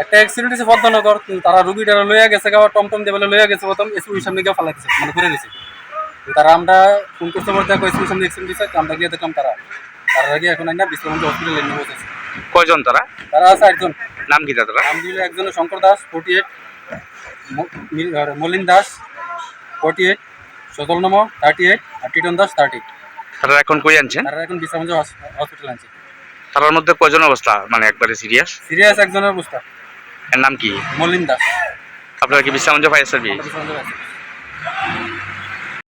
একটা অ্যাক্সিডেন্ট হয়েছে পদ্মনগর তারা রুগীটা লইয়া গেছে টমটম দেবেলে লইয়া গেছে, প্রথম এসপির সামনে গিয়ে ফালাইছে মানে ঘুরে নিছে তারা আমরা ফোন করতে বলতে এসপির সামনে অ্যাক্সিডেন্ট হয়েছে আমরা গিয়ে দেখলাম তারা। তারা গিয়ে এখন না বিশ্রামন্দ হসপিটালে নিয়ে বসেছে। কয়জন তারা? তারা আছে একজন। নাম কি তারা নাম দিল একজনের শঙ্কর দাস ফোর্টি এইট। মলিন দাস ফোর্টি এইট। সজল নম থার্টি এইট। আর টিটন দাস থার্টি। তারা এখন কই আনছেন তারা এখন বিশ্রামগঞ্জ হসপিটাল আছে তার মধ্যে কয়জন অবস্থা? মানে একবারে সিরিয়াস সিরিয়াস একজনের অবস্থা। এর নাম কি? মলিন দাস। আপনারা কি বিশ্রামঞ্জ ফায়ার সার্ভিস